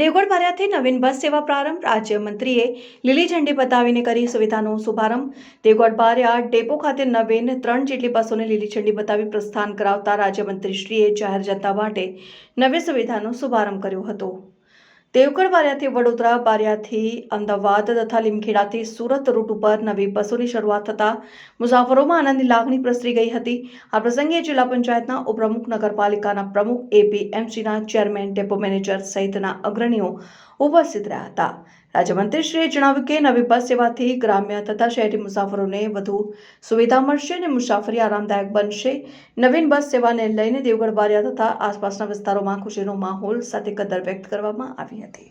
દેવગઢ બારિયાથી નવીન બસ સેવા પ્રારંભ રાજ્યમંત્રીએ લીલી ઝંડી બતાવીને કરી સુવિધાનો શુભારંભ. દેવગઢ બારિયા ડેપો ખાતે નવીન ત્રણ જેટલી બસોને લીલી ઝંડી બતાવી પ્રસ્થાન કરાવતા રાજ્યમંત્રીશ્રીએ જાહેર જનતા માટે નવી સુવિધાનો શુભારંભ કર્યો હતો. દેવગઢ બારિયાથી વડોદરા, બારિયાથી અમદાવાદ તથા લીમખેડાથી સુરત રૂટ ઉપર નવી બસોની શરૂઆત થતાં મુસાફરોમાં આનંદની લાગણી પ્રસરી ગઈ હતી. આ પ્રસંગે જિલ્લા પંચાયતના ઉપપ્રમુખ, નગરપાલિકાના પ્રમુખ એપીએમસીના ચેરમેન, ડેપો મેનેજર સહિતના અગ્રણીઓ ઉપસ્થિત રહ્યા હતા. રાજ્યમંત્રીશ્રીએ જણાવ્યું કે નવી બસ સેવાથી ગ્રામ્ય તથા શહેરી મુસાફરોને વધુ સુવિધા મળશે અને મુસાફરી આરામદાયક બનશે. નવીન બસ સેવાને લઈને દેવગઢ બારિયા તથા આસપાસના વિસ્તારોમાં ખુશીનો માહોલ સાથે કદર વ્યક્ત કરવામાં આવી હતી.